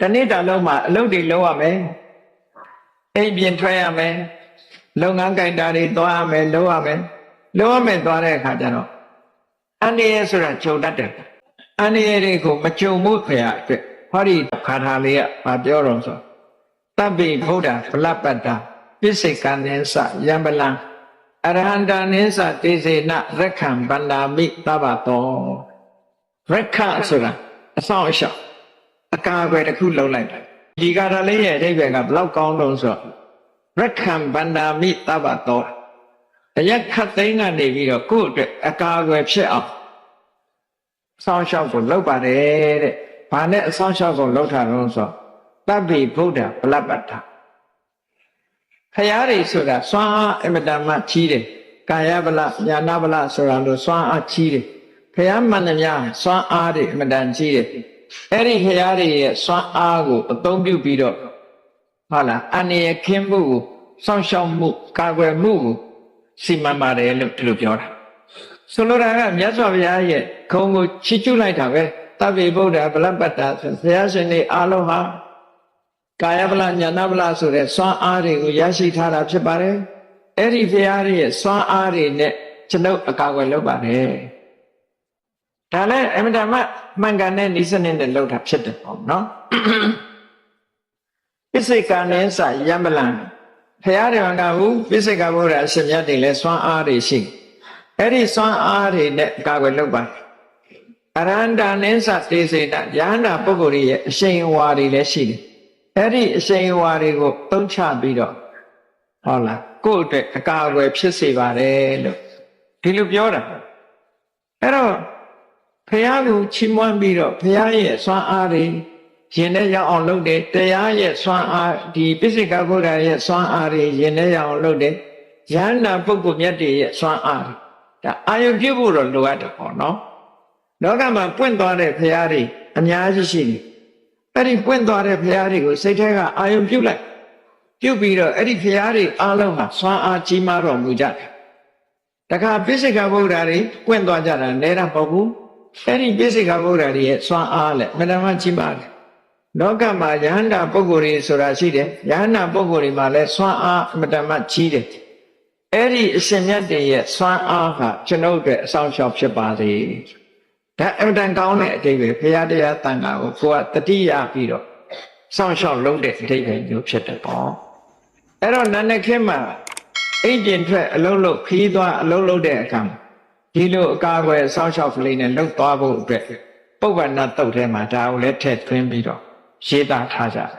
တနေ့တာလုံးမှာအလုပ်တွေလုပ်ရမယ်အိမ်ပြင်ထွက်ရမယ်လုပ်ငန်းကြိုင်တာတွေသွားရမယ်လုပ်ရမယ်လုပ်ရမယ်သွားတဲ့အခါကျတော့အန္တရာယ်ဆိုတာကြုံတတ်တယ်အန္တရာယ်တွေကိုမကြုံမှုခရအတွက်ဟောဒီခါထာလေးကမပြောတော့ဆိုတပ်ပိဗုဒ္ဓဗလပ္ပတ္တပစ္စေကံနေသယံပလံအရဟန္တာနိသတေစေနရက္ခံဗန္ဒာမိသဗ္ဗတောရက္ခဆိုတာအဆောင်အရှောက် အကာအကွယ်တစ်ခုလုံးလိုက်တယ်ဒီကာထာလေးရဲ့အဓိပ္ပာယ်ကဘလောက်ကောင်းလို့ဆိုတော့ရက္ခံဗန္ဒာမိသဗ္ဗတောတရက်ခတ်သိမ်းကနေပြီးတော့ကိုယ့်အတွက်အကာအကွယ်ဖြစ်အောင်အဆောင်အရှောက်ကိုလုပ်ပါတယ်တဲ့ဘာနဲ့အဆောင်အရှောက်ကိုလုပ်တာလို့ဆိုတော့တပ်ပိဗုဒ္ဓဗလပ္ပတ္ထခရားတွေဆိုတာစွမ်းအားအမတန်မှကြီးတယ်ကာယဗလညာနာဗလဆိုတာလို့စွမ်းအားကြီးတယ်ခရားမှန်သမျှစွမ်းအားတွေအမတန်ကြီးတယ် အဲ့ဒီခရားတွေရဲ့စွမ်းအားကိုအသုံးပြုပြီးတော့ဟုတ်လားအန္တရာယ်ခင်းမှုကိုစောင့်ရှောက်မှုကာကွယ်မှုကိုစီမံပါတယ်လို့ဒီလိုပြောတာဆိုလိုတာကမြတ်စွာဘုရားရဲ့ခုံကိုချီးကျူးလိုက်တာပဲတပ္ပိဗုဒ္ဓဗလပတ္တာဆိုဘုရားရှင်တွေအားလုံးဟာကာယဗလညာနာဗလဆိုတဲ့စွမ်းအားတွေကိုရရှိထားတာဖြစ်ပါတယ်အဲ့ဒီဘုရားရဲ့စွမ်းအားတွေနဲ့ကျွန်ုပ်အကာအကွယ်လုပ်ပါတယ် ဒါလည်းအမြဲတမ်းမှန်ကန်တဲ့ဤစနစ်နဲ့လုပ်တာဖြစ်တယ်ပေါ့နော်ပစ္စေကံနဲ့စယံပလံဘုရားတော်ကဘူးပစ္စေကဘုရားအရှင်မြတ်တွေလည်းစွမ်းအားတွေရှိအဲ့ဒီစွမ်းအားတွေနဲ့အကာအကွယ်လုပ်ပါတယ်အရဟန္တာနိသတေစေတယန္တာပုဂ္ဂိုလ်ရဲ့အရှိန်အဝါတွေလည်းရှိတယ်။အဲ့ဒီအရှိန်အဝါတွေကိုသုံးချပြီးတော့ဟုတ်လားကိုယ့်အတွက်အကာအကွယ်ဖြစ်စေပါတယ်လို့ဒီလိုပြောတာ။အဲ့တော့ ဖះကိုချီးမွမ်းပြီးတော့ဖះရဲ့စွမ်းအားတွေရင်ထဲရောက်အောင်လုပ်တယ်တရားရဲ့စွမ်းအားဒီပိစိကဗုဒ္ဓရဲ့စွမ်းအားတွေရင်ထဲရောက်အောင်လုပ်တယ်ယန္တာပုဂ္ဂိုလ်မြတ်တွေရဲ့စွမ်းအားတွေဒါအာယုပြုဖို့တော့လိုအပ်တယ်ပေါ့နော်။လောကမှာပွင့်သွားတဲ့ဖရာတွေအများကြီးရှိတယ်။အဲ့ဒီပွင့်သွားတဲ့ဖရာတွေကိုစိတ်ထဲကအာယုပြုတ်လိုက်ပြုတ်ပြီးတော့အဲ့ဒီဖရာတွေအားလုံးဟာစွမ်းအားကြီးမားတော်မူကြတယ်။တခါပိစိကဗုဒ္ဓတွေပွင့်သွားကြတာလဲတာမဟုတ်ဘူး။ အဲ့ဒီပိစိကဗုဒ္ဓတွေရဲ့စွမ်းအားလည်းမတမကြီးမားတယ်။လောကမှာယဟန္တာပုဂ္ဂိုလ်တွေဆိုတာရှိတယ်။ယဟန္တာပုဂ္ဂိုလ်တွေမှာလည်းစွမ်းအားအမတမကြီးတယ်။အဲ့ဒီအရှင်မြတ်တွေရဲ့စွမ်းအားဟာကျွန်ုပ်အတွက်အဆောင်ရှောက်ဖြစ်ပါစေ။ဒါအမှန်တန်ကောင်းတဲ့အတိတ်ပဲဘုရားတရားတန်ခါကိုကိုယ်ကတတိယပြီးတော့စောင့်ရှောက်လုပ်တဲ့အတိတ်ပဲမျိုးဖြစ်တယ်ပေါ့အဲ့တော့နာနဲ့ခင်းမှာအိတ်ကျင်ထွက်အလုံးလုံးခီးသွားအလုံးလုံးတဲ့အခါမှာ ဒီလိုအကာအကွယ်စောင့်ရှောက်ကလေးနဲ့လှုပ်သွားဖို့အတွက်ပုဗ္ဗန္နတုတ်ထဲမှာဒါကိုလည်းထည့်သွင်းပြီးတော့ရေးသားထားကြတယ်